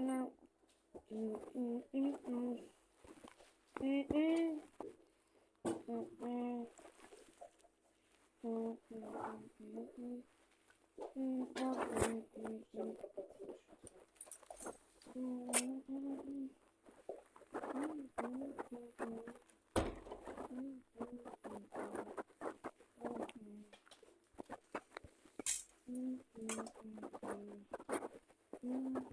No. Mm -mm -mm mm mm mm mm mm mm Mm-hmm.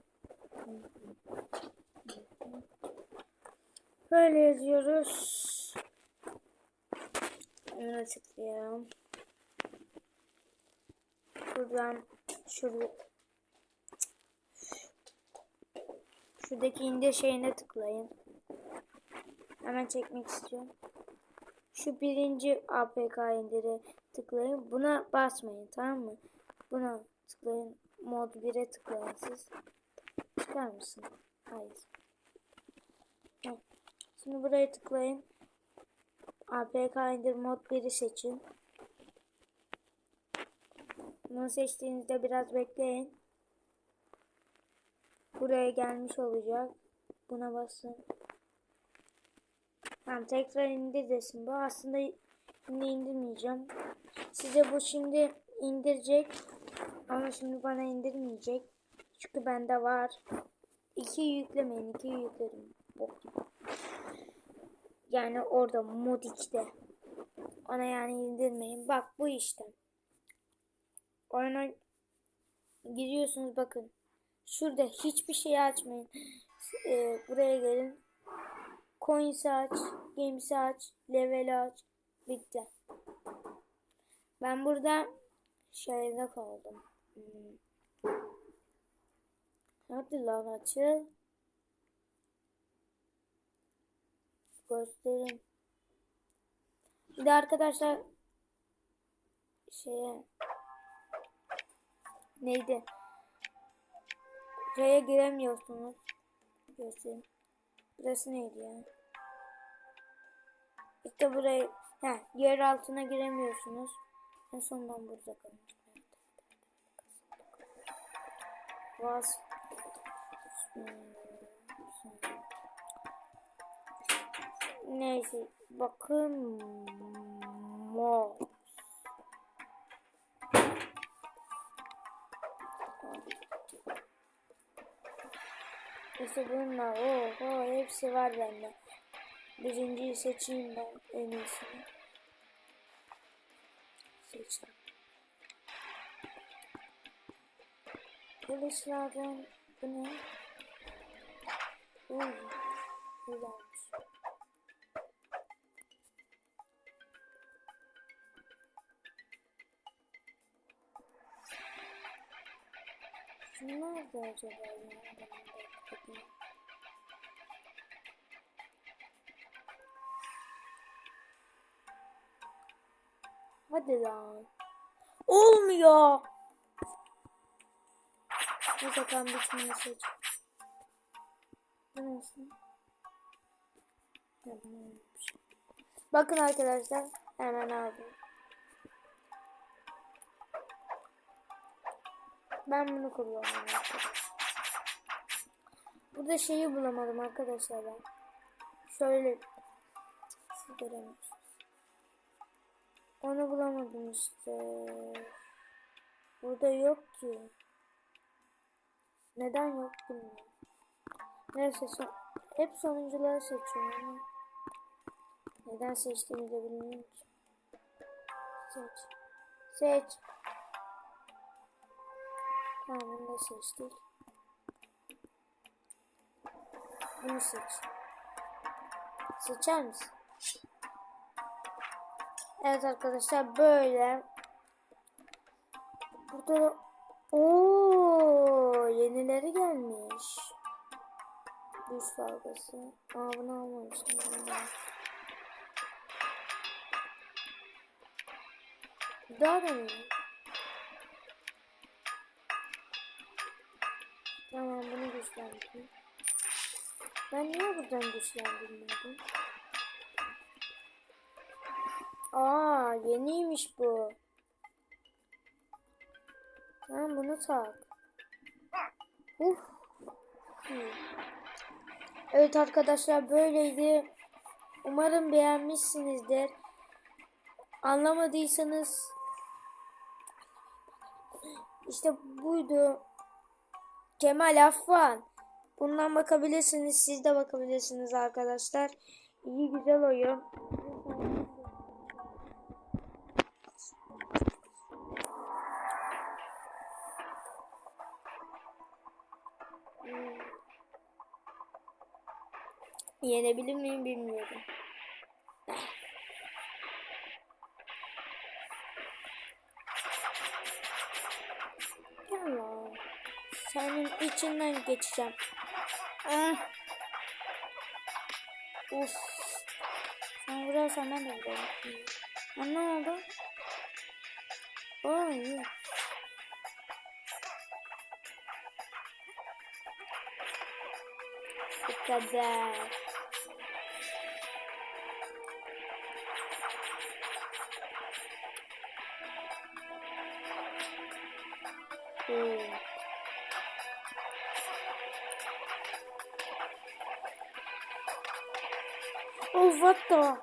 Böyle yazıyoruz. Ona tıklayalım. Şuradan şurada şuradaki indir şeyine tıklayın. Hemen çekmek istiyorum. Şu birinci APK indire tıklayın. Buna basmayın tamam mı? Buna tıklayın. Mod 1'e tıklayın siz. Çıkar mısın? Hayır. Şimdi buraya tıklayın. APK indir mod 1'i seçin. Bunu seçtiğinizde biraz bekleyin. Buraya gelmiş olacak. Buna basın. Tamam tekrar indir desin. Bu aslında şimdi indirmeyeceğim. Size bu şimdi indirecek. Ama şimdi bana indirmeyecek. Çünkü bende var. İki yüklemeyin. iki yüklerim. Bok. Yani orada mod 2'de. Ona yani indirmeyin. Bak bu işte. Oyuna giriyorsunuz bakın. Şurada hiçbir şey açmayın. Ee, buraya gelin. Coins'i aç. Games'i aç. Level aç. Bitti. Ben burada şeyde kaldım. Hmm. Hadi lan açıl. Gösterin. Bir de arkadaşlar şeye neydi? Buraya giremiyorsunuz. Göstereyim. Burası neydi ya? İşte buraya ha, yer altına giremiyorsunuz. En son ben burada kalmıştım. Was Neyse bakın mo İşte bunlar oho hepsi var bende. Birinciyi seçeyim ben en iyisini. Seçtim. Polislerden bu ne? Uy, güzelmiş. Da acaba ya? Hadi lan. Olmuyor. Bu sefer bitmeyi seç. Bu nasıl? Ya, bu neymiş? Bakın arkadaşlar hemen aldım. Ben bunu kullanıyorum. Burada şeyi bulamadım arkadaşlar ben. Şöyle göremiyorsunuz. Onu bulamadım işte. Burada yok ki. Neden yok bilmiyorum. Neyse son, hep sonuncuları seçiyorum neden seçtiğimi de bilmiyorum ki. Seç. Seç. Bunu da seçtik. Bunu seç. Seçer misin? Evet arkadaşlar böyle. Burada da Oo, yenileri gelmiş. Düz dalgası. Aa bunu almamıştım. Daha da mı? Güçlendirdim. Ben niye buradan güçlendirmedim? Aa yeniymiş bu. Tamam bunu tak. Uf. Evet arkadaşlar böyleydi. Umarım beğenmişsinizdir. Anlamadıysanız işte buydu. Kemal Affan. Bundan bakabilirsiniz. Siz de bakabilirsiniz arkadaşlar. İyi güzel oyun. Yenebilir miyim bilmiyorum. Senin içinden geçeceğim. Ah. Uf. Sen vurarsan ben de vururum. Ha, ne oldu? Oo iyi. Bu kadar. Oo. Oh what the?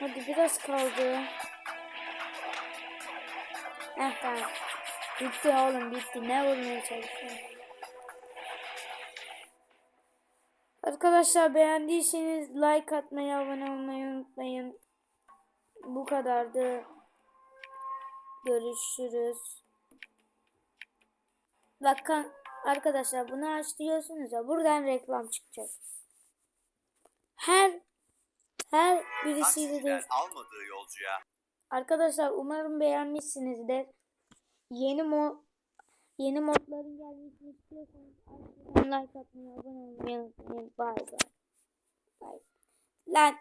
Hadi biraz kaldı. Heh tamam. Bitti oğlum bitti. Ne vurmaya çalışıyorum? Arkadaşlar beğendiyseniz like atmayı, abone olmayı unutmayın. Bu kadardı. Görüşürüz. Bakın arkadaşlar bunu aç diyorsunuz ya buradan reklam çıkacak. Her her birisiyle de almadığı yolcuya Arkadaşlar umarım beğenmişsinizdir. Yeni mod yeni modların gelmesini istiyorsanız like atmayı, abone olmayı unutmayın. Bye bye. Bye. Lan